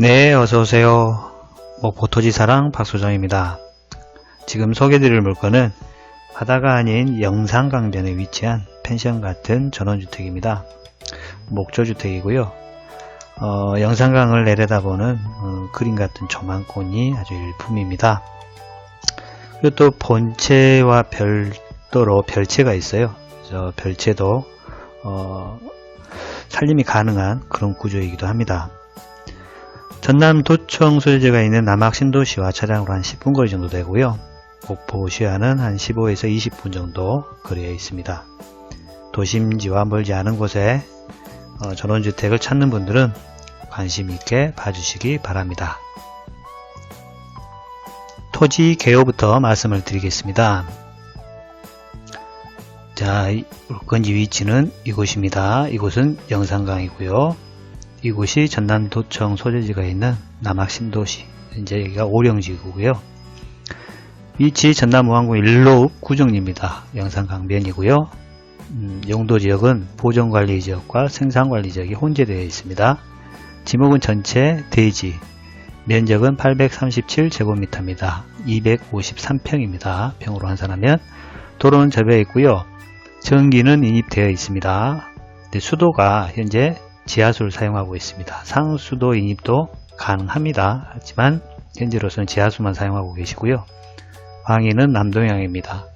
네, 어서오세요. 목포토지 사랑 박소정입니다. 지금 소개드릴 물건은 바다가 아닌 영산강변에 위치한 펜션 같은 전원주택입니다. 목조주택이고요. 어, 영산강을 내려다보는 어, 그림 같은 조망권이 아주 일품입니다. 그리고 또 본체와 별도로 별채가 있어요. 저 별채도 어, 살림이 가능한 그런 구조이기도 합니다. 전남 도청 소재지가 있는 남학 신도시와 차량으로 한 10분 거리 정도 되고요. 목포시와는 한 15에서 20분 정도 거리에 있습니다. 도심지와 멀지 않은 곳에 어, 전원주택을 찾는 분들은 관심 있게 봐주시기 바랍니다. 토지 개요부터 말씀을 드리겠습니다. 자, 이 물건지 위치는 이곳입니다. 이곳은 영산강이고요. 이곳이 전남도청 소재지가 있는 남학신도시 현재 여기가 오령지구고요. 위치 전남무항구 일로읍 구정리입니다. 영산 강변이고요. 음, 용도 지역은 보존관리 지역과 생산관리 지역이 혼재되어 있습니다. 지목은 전체 대지 면적은 837제곱미터입니다. 253평입니다. 평으로 환산하면 도로는 접해 있고요. 전기는 인입되어 있습니다. 수도가 현재 지하수를 사용하고 있습니다. 상수도 인입도 가능합니다. 하지만 현재로서는 지하수만 사용하고 계시고요. 방위는 남동향입니다.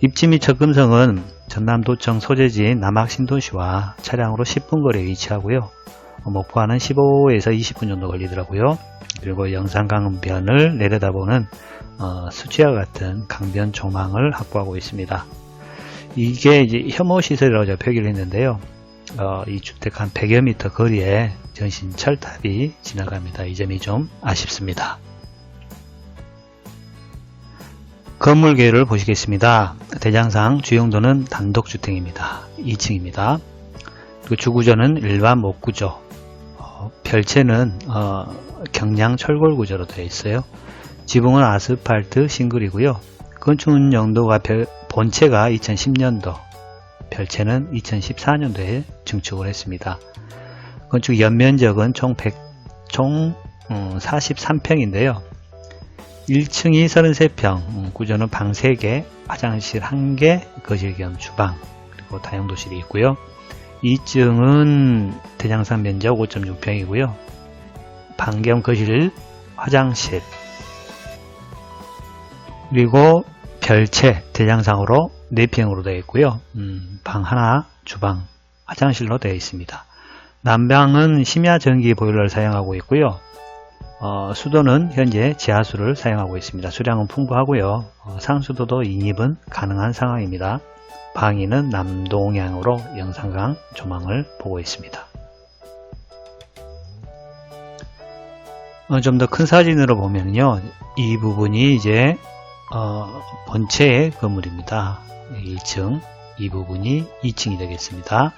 입지 및 접근성은 전남도청 소재지인 남학신도시와 차량으로 10분 거리에 위치하고요. 목포와는 15에서 20분 정도 걸리더라고요. 그리고 영산강변을 내려다보는 어, 수지와 같은 강변 조망을 확보하고 있습니다. 이게 이제 혐오 시설이라고 제가 표기를 했는데요. 어, 이 주택 한 100여 미터 거리에 전신 철탑이 지나갑니다. 이 점이 좀 아쉽습니다. 건물계를 보시겠습니다. 대장상 주용도는 단독주택입니다. 2층입니다. 그리고 주구조는 일반 목구조, 어, 별채는 어, 경량 철골 구조로 되어 있어요. 지붕은 아스팔트 싱글이고요. 건축 연도가 별- 본체가 2010년도, 별채는 2014년도에 증축을 했습니다. 건축 연면적은 총 100, 총 43평인데요. 1층이 33평, 음, 구조는 방 3개, 화장실 1개, 거실 겸 주방, 그리고 다용도실이 있고요. 2층은 대장산 면적 5.6평이고요. 방 겸 거실, 화장실, 그리고 별채 대장상으로 4평으로 되어 있고요. 음, 방 하나, 주방, 화장실로 되어 있습니다. 난방은 심야 전기 보일러를 사용하고 있고요. 어, 수도는 현재 지하수를 사용하고 있습니다. 수량은 풍부하고요. 어, 상수도도 인입은 가능한 상황입니다. 방위는 남동향으로 영산강 조망을 보고 있습니다. 어, 좀더 큰 사진으로 보면요. 이 부분이 이제 어, 본체의 건물입니다. 1층, 이 부분이 2층이 되겠습니다.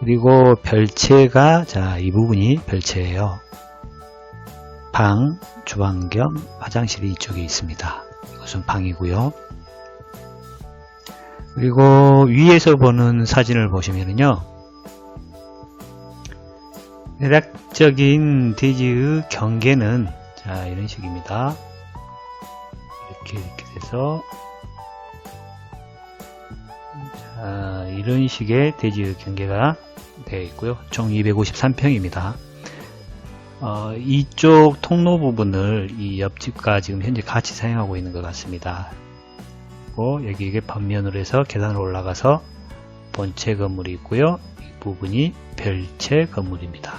그리고 별채가 자, 이 부분이 별채예요. 방, 주방 겸 화장실이 이쪽에 있습니다. 이것은 방이고요. 그리고 위에서 보는 사진을 보시면요. 대략적인 대지의 경계는 자, 이런 식입니다. 이렇게 이렇게 돼서 자, 이런 식의 대지의 경계가 되어 있고요. 총 253평입니다. 어, 이쪽 통로 부분을 이 옆집과 지금 현재 같이 사용하고 있는 것 같습니다. 그리고 여기 이게 반면으로 해서 계단으로 올라가서 본체 건물이 있고요. 이 부분이 별채 건물입니다.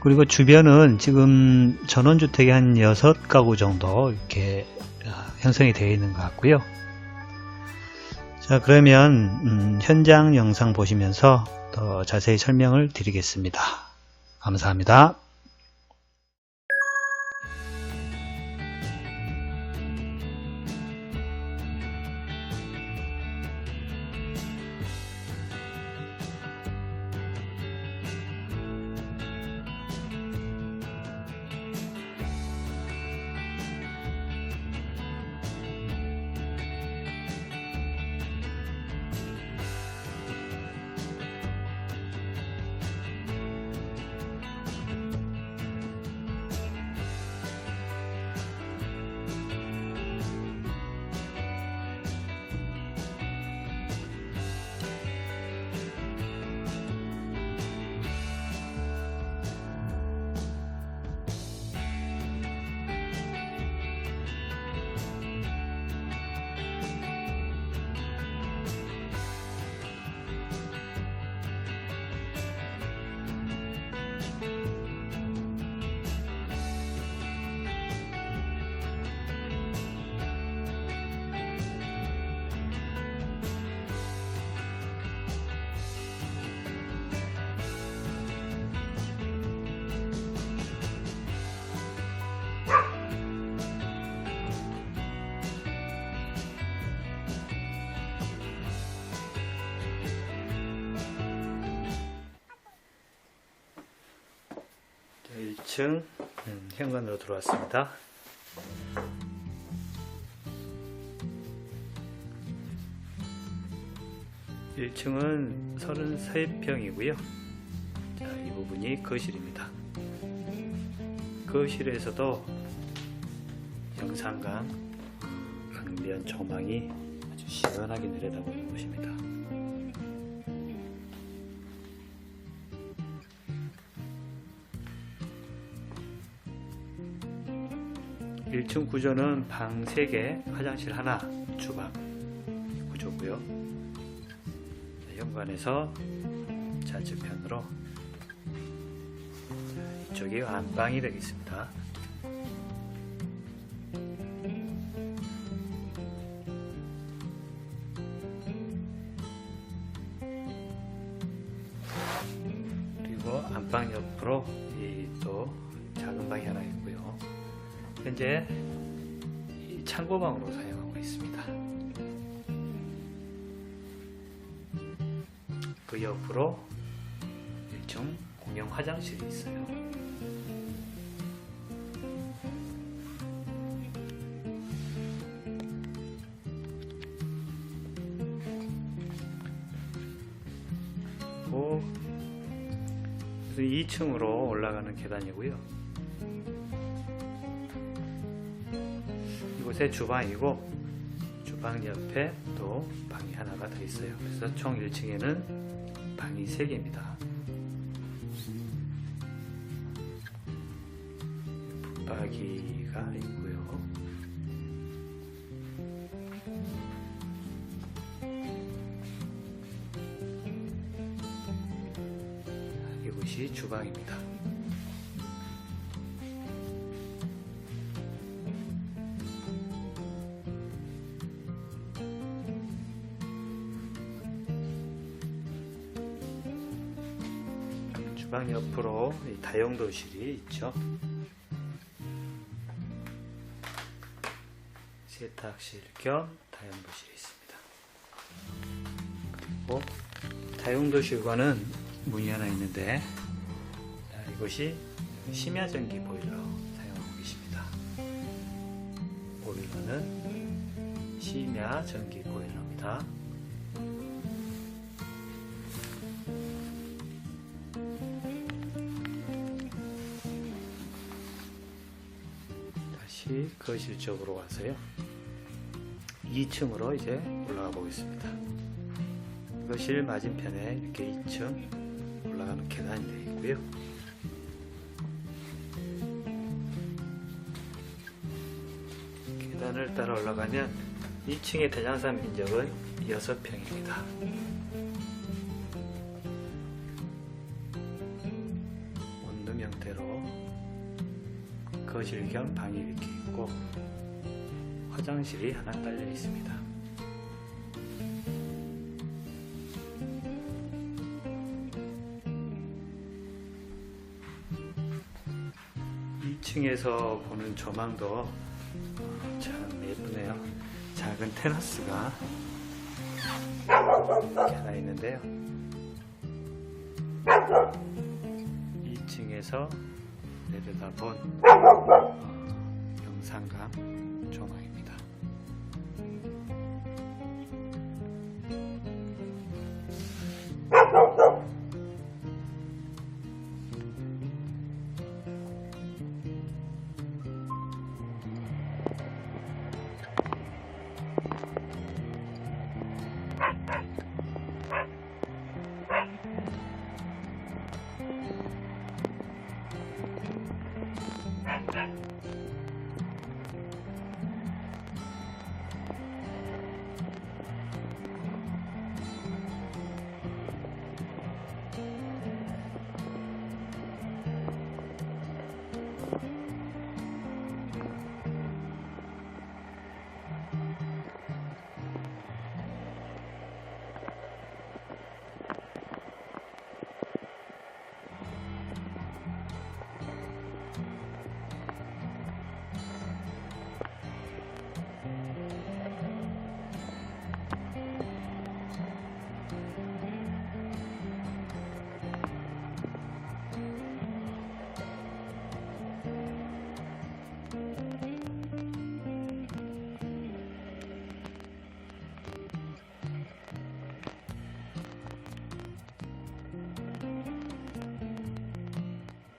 그리고 주변은 지금 전원주택이 한 6가구 정도 이렇게 어, 형성이 되어 있는 것 같고요. 자, 그러면 음, 현장 영상 보시면서 더 자세히 설명을 드리겠습니다. 감사합니다. 1층 음, 현관으로 들어왔습니다. 일층은 33평이고요. 자, 이 부분이 거실입니다. 거실에서도 영상강 강변 조망이 아주 시원하게 내려다보는 곳입니다. 1층 구조는 방 3개, 화장실 하나, 주방 구조고요. 자, 현관에서 좌측편으로 자, 이쪽이 안방이 되겠습니다. 그리고 안방 옆으로 이 또 작은 방이 하나 있고요. 현재 이 창고방으로 사용하고 있습니다. 그 옆으로 1층 공용 화장실이 있어요. 그 2층으로 올라가는 계단이고요. 곳에 주방이고 주방 옆에 또 방이 하나가 더 있어요. 그래서 총 1층에는 방이 3개입니다. 붙박이가 있고요. 이곳이 주방입니다. 주방 옆으로 이 다용도실이 있죠. 세탁실 겸 다용도실이 있습니다. 그리고 다용도실과는 문이 하나 있는데 자, 이것이 심야전기 보일러 사용하고 계십니다. 보일러는 심야전기 보일러입니다. 다시 거실 쪽으로 와서요. 2층으로 이제 올라가 보겠습니다. 거실 맞은편에 이렇게 2층 올라가는 계단이 되어 있고요. 계단을 따라 올라가면 2층의 대장사 면적은 6평입니다. 원룸 형태로 거실 겸 방이 이렇게 있고 화장실이 하나 딸려 있습니다. 2층에서 보는 조망도 참 예쁘네요. 작은 테라스가 하나 있는데요. 2층에서 내려다본 상강 조망입니다.